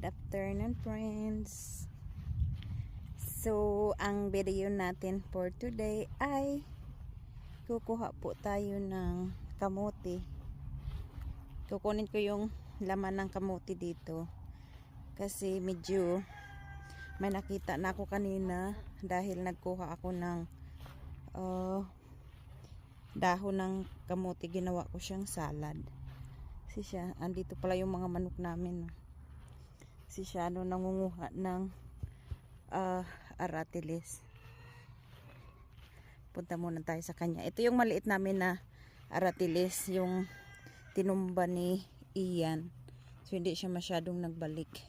Good afternoon, friends. So, ang video natin for today ay kukuha po tayo ng kamuti. Kukunin ko yung laman ng kamuti dito kasi medyo may nakita na ako kanina dahil nagkuha ako ng uh, dahon ng kamuti. Ginawa ko siyang salad. Si siya, andito pala yung mga manok namin. no. Si siya ano, nangunguha ng ah, aratilis. Punta muna tayo sa kanya. Ito yung maliit namin na aratilis, yung tinumba ni Ian. So, hindi siya masyadong nagbalik.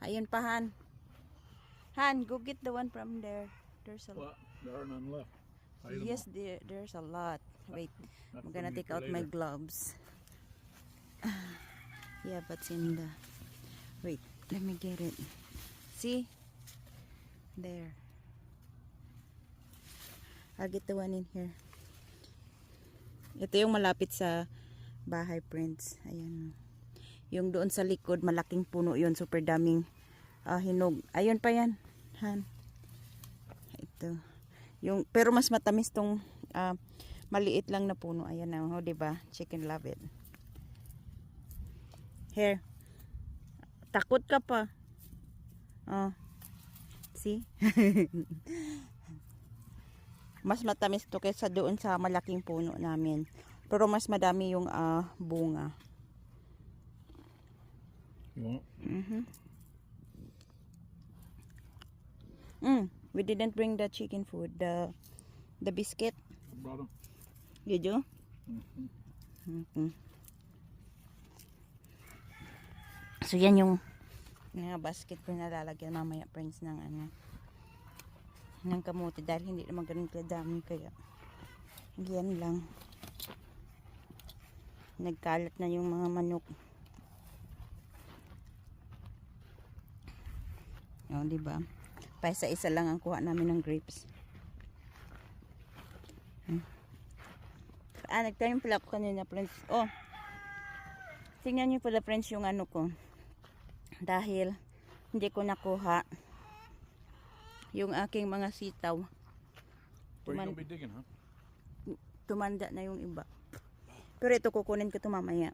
Ayun pa, Han. Han, go get the one from there. There's a Well, there are none left. Yes, there, there's a lot. Wait, I'm gonna take out my gloves. yeah, but in the... Wait, let me get it. See? There. I'll get the one in here. Ito yung malapit sa bahay, friends. Ayan. Yung doon sa likod, malaking puno yun. Super daming ah, hinog. Ayun pa yan. Han. Ito. Yung, pero mas matamis tong ah, maliit lang na puno. Ayan na, oh, 'di ba? Chicken love it. Here. Takot ka pa. Oh. See? mas matamis to kaysa doon sa malaking puno namin. Pero mas madami yung ah, bunga. You want? Mhm. Mm, we didn't bring the chicken food, the the biscuit. Brought 'em. Did you? Mhm. Mhm. So yan yung mga basket ko na lalagyan mamaya friends ng ano ng kamote dahil hindi naman ganun kadami kaya yan lang. Nagkalat na yung mga manok. O di ba? Pa isa-isa lang ang kuha namin ng grapes. Hmm. ah nagtanim pala ako kanina friends. Oh tingnan nyo pala friends yung ano ko dahil hindi ko nakuha yung aking mga sitaw Tuman- digging, huh? tumanda na yung iba. Pero ito kukunin ko ito mamaya.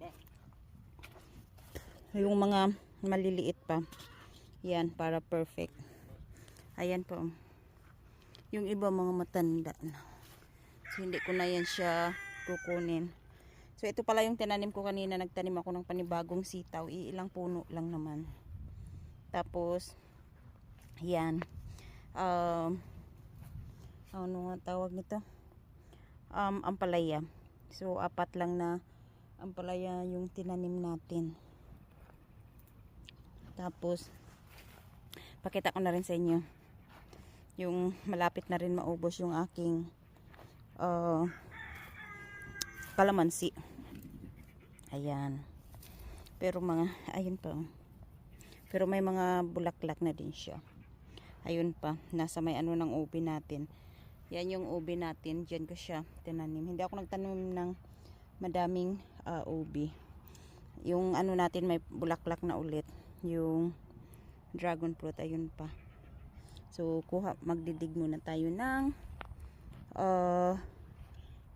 Yung mga maliliit pa. Yan, para perfect. Ayan po. Yung iba mga matanda na. So, hindi ko na yan siya kukunin. So, ito pala yung tinanim ko kanina. Nagtanim ako ng panibagong sitaw. Iilang puno lang naman. Tapos, yan. Um, ano nga tawag nito? um, ampalaya. So, apat lang na ampalaya yung tinanim natin. Tapos, pakita ko na rin sa inyo yung malapit na rin maubos yung aking uh, kalamansi. Ayan. Pero mga, ayun pa. Pero may mga bulaklak na din siya. Ayun pa, nasa may ano ng ubi natin. Yan yung ubi natin. Diyan ko siya tinanim. Hindi ako nagtanim ng madaming ah, ubi. Yung ano natin may bulaklak na ulit. Yung dragon fruit. Ayun pa. So, kuha, magdidig muna tayo ng ah,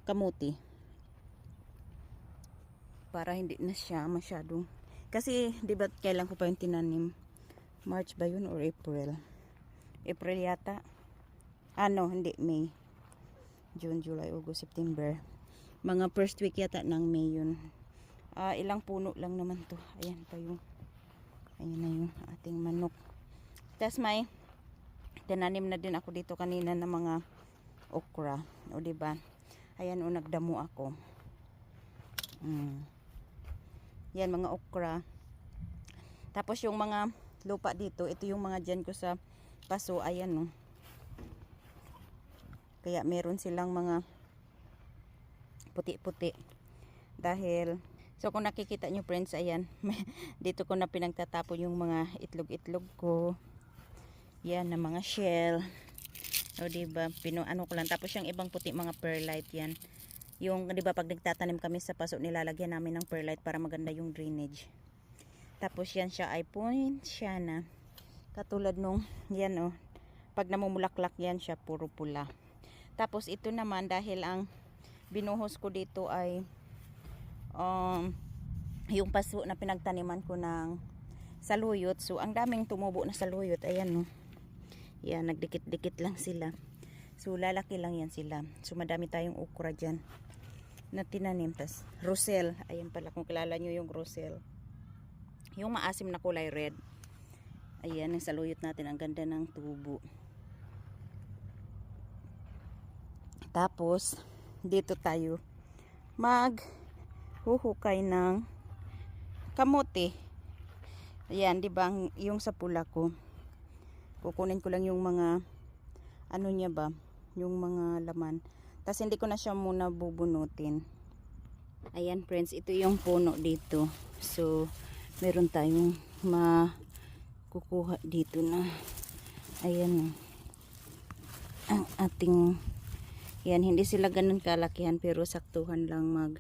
kamuti. Para hindi na siya masyadong kasi, di kailan ko pa yung tinanim? March ba yun or April? April yata. Ano, hindi, May. June, July, August, September. Mga first week yata ng May yun. Ah, ilang puno lang naman to. Ayan pa yung, ayan na yung ating manok. Tapos may, tinanim na din ako dito kanina ng mga okra. O, di ba? Ayan, o, nagdamo ako. Mm. Yan, mga okra. Tapos yung mga lupa dito, ito yung mga dyan ko sa paso. Ayan, no. Kaya meron silang mga puti-puti. Dahil, so kung nakikita nyo friends, ayan, dito ko na pinagtatapon yung mga itlog-itlog ko. Yan, na mga shell. O, diba, pino, ano ko lang. Tapos yung ibang puti, mga perlite yan. Yung, di ba, pag nagtatanim kami sa paso, nilalagyan namin ng perlite para maganda yung drainage. Tapos yan siya ay poinciana. Katulad nung, yan oh. Pag namumulaklak yan siya, puro pula. Tapos ito naman dahil ang binuhos ko dito ay um, yung paso na pinagtaniman ko ng saluyot. So ang daming tumubo na saluyot. Ayan no. Yan, nagdikit-dikit lang sila. So lalaki lang yan sila. So madami tayong okra dyan na tinanim. Tas rosel. Ayan pala kung kilala nyo yung rosel. Yung maasim na kulay red. Ayan, yung saluyot natin. Ang ganda ng tubo. Tapos, dito tayo mag huhukay ng kamote. Ayan, di ba? Yung sa pula ko. Kukunin ko lang yung mga ano niya ba? Yung mga laman. Tapos hindi ko na siya muna bubunutin. Ayan friends, ito yung puno dito. So, meron tayong makukuha dito na. Ayan. Ang ating yan, hindi sila ganun kalakihan pero saktuhan lang mag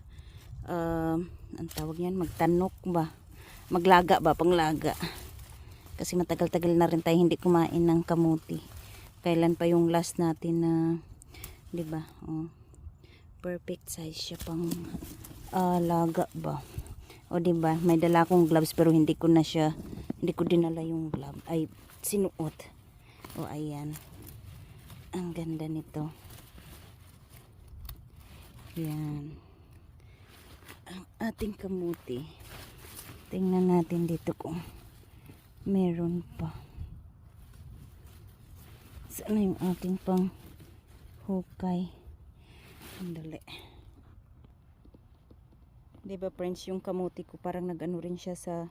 uh, ang tawag yan, magtanok ba? Maglaga ba, panglaga. Kasi matagal-tagal na rin tayo hindi kumain ng kamuti. Kailan pa yung last natin na 'di ba? Oh. Perfect size siya pang ah, laga ba. O 'di ba? May dala akong gloves pero hindi ko na siya hindi ko dinala yung glove ay sinuot. O ayan. Ang ganda nito. Yan. Ang ating kamuti. Tingnan natin dito kung meron pa. Saan na yung ating pang hukay? Sandali. Di ba friends, yung kamuti ko parang nag-ano rin siya sa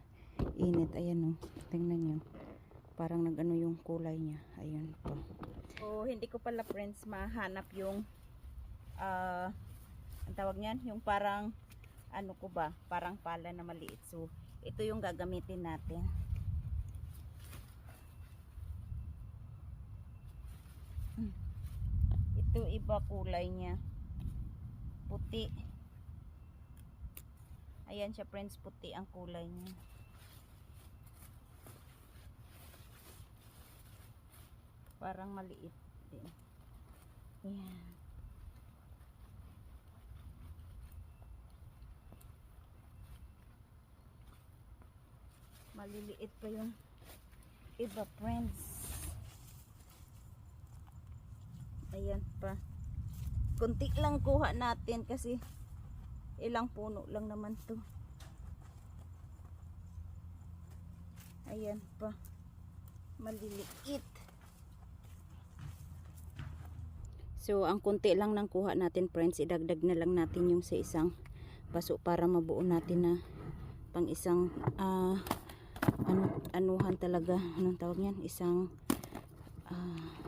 init. Ayan o. Tingnan nyo. Parang nag-ano yung kulay niya. Ayan po. Oh, hindi ko pala friends mahanap yung ah ang tawag niyan, yung parang ano ko ba, parang pala na maliit. So, ito yung gagamitin natin. Ito iba kulay niya. Puti. Ayan siya friends, puti ang kulay niya. Parang maliit din. Ayan. maliliit pa yung iba friends ayan pa. Kunti lang kuha natin kasi ilang puno lang naman to. Ayan pa. Maliliit. So ang kunti lang ng kuha natin friends idagdag na lang natin yung sa isang paso para mabuo natin na pang isang ah ano, anuhan talaga. Anong tawag yan isang ah,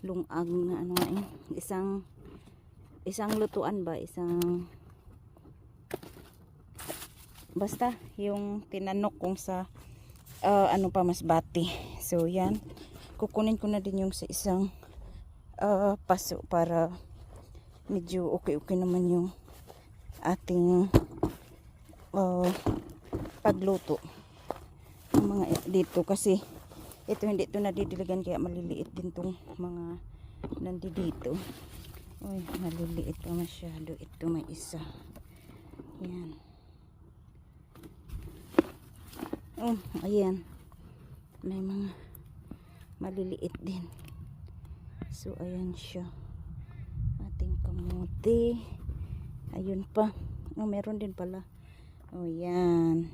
lungag na ano nga yun isang isang lutuan ba isang basta yung tinanok kung sa ah, ano pa mas bati. So yan. Kukunin ko na din yung sa isang ah, paso para medyo okay okay naman yung ating ah, pagluto ang mga dito kasi ito hindi ito nadidiligan kaya maliliit din tong mga nandi dito uy maliliit pa masyado. Ito may isa. Yan oh ayan. May mga maliliit din. So ayan siya. Ating kamuti ayun pa. Oh meron din pala. Oh yan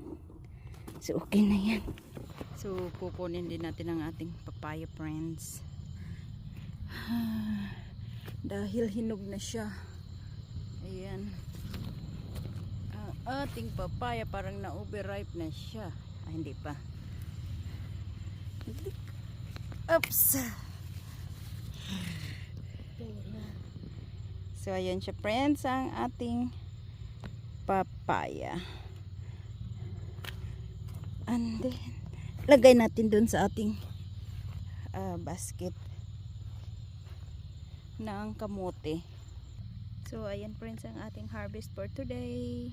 So, okay na yan. So, kukunin din natin ang ating papaya friends. Dahil hinog na siya. Ayan. Ang ating papaya parang na-overripe na siya. Ah, hindi pa. Oops! So, ayan siya friends, ang ating papaya. And then, lagay natin dun sa ating ah, basket ng kamote. So, ayan friends ang ating harvest for today.